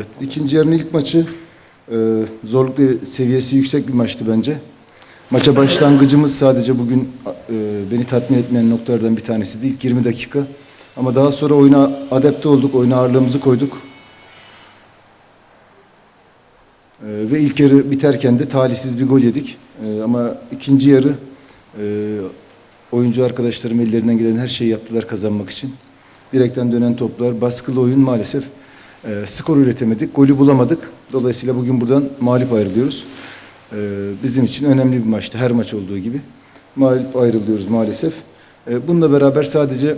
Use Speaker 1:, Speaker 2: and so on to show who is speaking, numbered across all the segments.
Speaker 1: Evet, ikinci yarının ilk maçı e, zorluklu seviyesi yüksek bir maçtı bence. Maça başlangıcımız sadece bugün e, beni tatmin etmeyen noktalardan bir tanesi değil. 20 dakika. Ama daha sonra oyuna adapte olduk, oyuna ağırlığımızı koyduk. E, ve ilk yarı biterken de talihsiz bir gol yedik. E, ama ikinci yarı e, oyuncu arkadaşlarım ellerinden gelen her şeyi yaptılar kazanmak için. Direkten dönen toplar, baskılı oyun maalesef e, skor üretemedik, golü bulamadık. Dolayısıyla bugün buradan mağlup ayrılıyoruz. E, bizim için önemli bir maçtı, her maç olduğu gibi. Mağlup ayrılıyoruz maalesef. E, bununla beraber sadece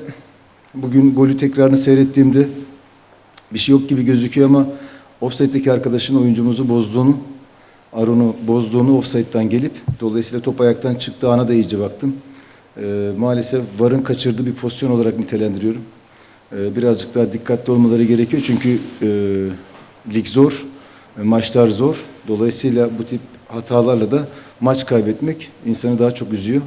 Speaker 1: bugün golü tekrarını seyrettiğimde bir şey yok gibi gözüküyor ama offside'deki arkadaşın oyuncumuzu bozduğunu, Arun'u bozduğunu offside'dan gelip dolayısıyla top ayaktan çıktığı ana da iyice baktım. E, maalesef VAR'ın kaçırdığı bir pozisyon olarak nitelendiriyorum. E, birazcık daha dikkatli olmaları gerekiyor çünkü e, lig zor, e, maçlar zor. Dolayısıyla bu tip hatalarla da maç kaybetmek insanı daha çok üzüyor.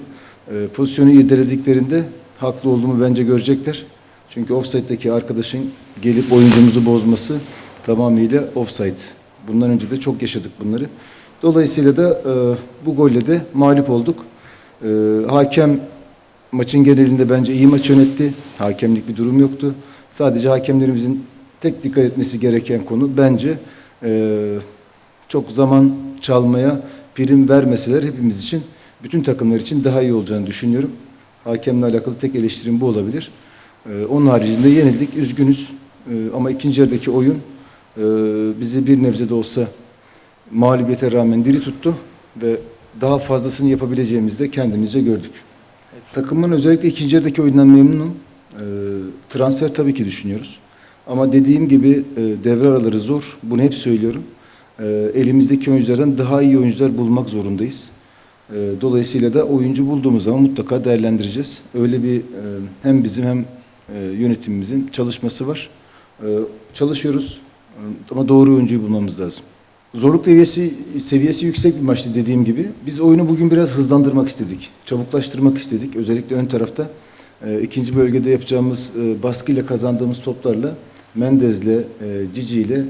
Speaker 1: E, pozisyonu irdelediklerinde haklı olduğumu bence görecekler. Çünkü offside'deki arkadaşın gelip oyuncumuzu bozması tamamıyla offside. Bundan önce de çok yaşadık bunları. Dolayısıyla da e, bu golle de mağlup olduk. E, hakem maçın genelinde bence iyi maç yönetti. Hakemlik bir durum yoktu. Sadece hakemlerimizin tek dikkat etmesi gereken konu bence e, çok zaman çalmaya prim vermeseler hepimiz için, bütün takımlar için daha iyi olacağını düşünüyorum. Hakemle alakalı tek eleştirim bu olabilir. E, onun haricinde yenildik, üzgünüz. E, ama ikinci yarıdaki oyun e, bizi bir nebze de olsa mağlubiyete rağmen diri tuttu ve daha fazlasını yapabileceğimizi de kendimizce gördük. Takımın özellikle ikinci yarıdaki oyundan memnunum. E, transfer tabii ki düşünüyoruz. Ama dediğim gibi e, devre araları zor. Bunu hep söylüyorum. E, elimizdeki oyunculardan daha iyi oyuncular bulmak zorundayız. E, dolayısıyla da oyuncu bulduğumuz zaman mutlaka değerlendireceğiz. Öyle bir e, hem bizim hem e, yönetimimizin çalışması var. E, çalışıyoruz ama doğru oyuncuyu bulmamız lazım. Zorluk seviyesi, seviyesi yüksek bir maçtı dediğim gibi. Biz oyunu bugün biraz hızlandırmak istedik. Çabuklaştırmak istedik. Özellikle ön tarafta. E, ikinci bölgede yapacağımız e, baskıyla kazandığımız toplarla Mendez'le, e, Cici'yle e,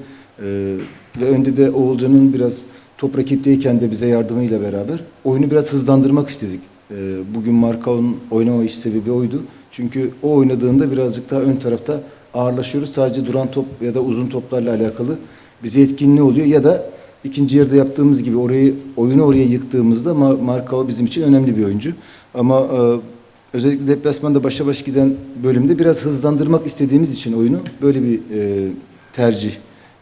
Speaker 1: ve önde de Oğulcan'ın biraz top rakipteyken de bize yardımıyla beraber oyunu biraz hızlandırmak istedik. E, bugün Markao'nun oynama iş sebebi oydu. Çünkü o oynadığında birazcık daha ön tarafta ağırlaşıyoruz. Sadece duran top ya da uzun toplarla alakalı bize etkinliği oluyor ya da ikinci yarıda yaptığımız gibi orayı oyunu oraya yıktığımızda Ma- Markao bizim için önemli bir oyuncu. Ama e, özellikle deplasmanda başa baş giden bölümde biraz hızlandırmak istediğimiz için oyunu böyle bir e, tercih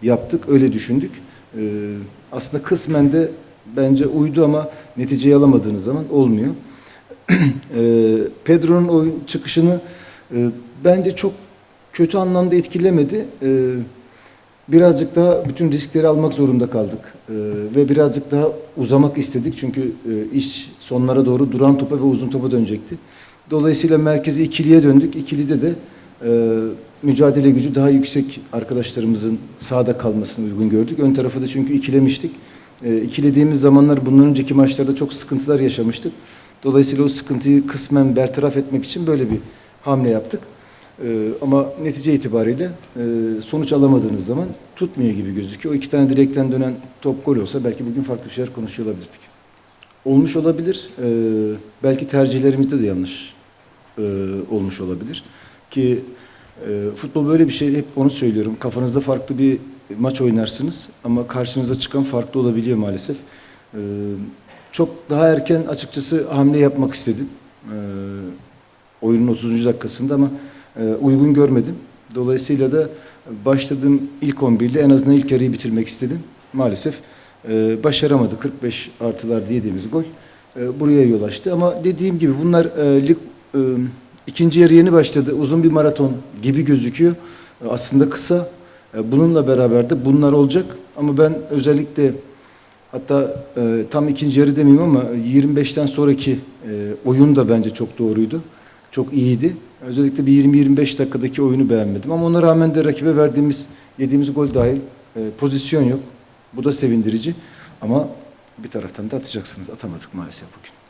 Speaker 1: yaptık. Öyle düşündük. E, aslında kısmen de bence uydu ama neticeyi alamadığınız zaman olmuyor. e, Pedro'nun oyun çıkışını e, bence çok kötü anlamda etkilemedi. E, birazcık daha bütün riskleri almak zorunda kaldık. E, ve birazcık daha uzamak istedik. Çünkü e, iş sonlara doğru duran topa ve uzun topa dönecekti. Dolayısıyla merkeze ikiliye döndük. İkilide de e, mücadele gücü daha yüksek arkadaşlarımızın sahada kalmasını uygun gördük. Ön tarafı da çünkü ikilemiştik. E, ikilediğimiz zamanlar bundan önceki maçlarda çok sıkıntılar yaşamıştık. Dolayısıyla o sıkıntıyı kısmen bertaraf etmek için böyle bir hamle yaptık. Ee, ama netice itibariyle e, sonuç alamadığınız zaman tutmuyor gibi gözüküyor. O iki tane direkten dönen top gol olsa belki bugün farklı bir şeyler konuşuyor olabilirdik. Olmuş olabilir. Ee, belki tercihlerimizde de yanlış e, olmuş olabilir. Ki e, futbol böyle bir şey. Hep onu söylüyorum. Kafanızda farklı bir maç oynarsınız ama karşınıza çıkan farklı olabiliyor maalesef. Ee, çok daha erken açıkçası hamle yapmak istedim. Oyunun 30. dakikasında ama uygun görmedim. Dolayısıyla da başladığım ilk 11 ile en azından ilk yarıyı bitirmek istedim. Maalesef e, başaramadı. 45 artılar dediğimiz gol e, buraya yol açtı. Ama dediğim gibi bunlar e, lig e, ikinci yarı yeni başladı. Uzun bir maraton gibi gözüküyor. E, aslında kısa. E, bununla beraber de bunlar olacak. Ama ben özellikle hatta e, tam ikinci yarı demeyeyim ama 25'ten sonraki e, oyun da bence çok doğruydu. Çok iyiydi. Özellikle bir 20-25 dakikadaki oyunu beğenmedim. Ama ona rağmen de rakibe verdiğimiz, yediğimiz gol dahil e, pozisyon yok. Bu da sevindirici. Ama bir taraftan da atacaksınız. Atamadık maalesef bugün.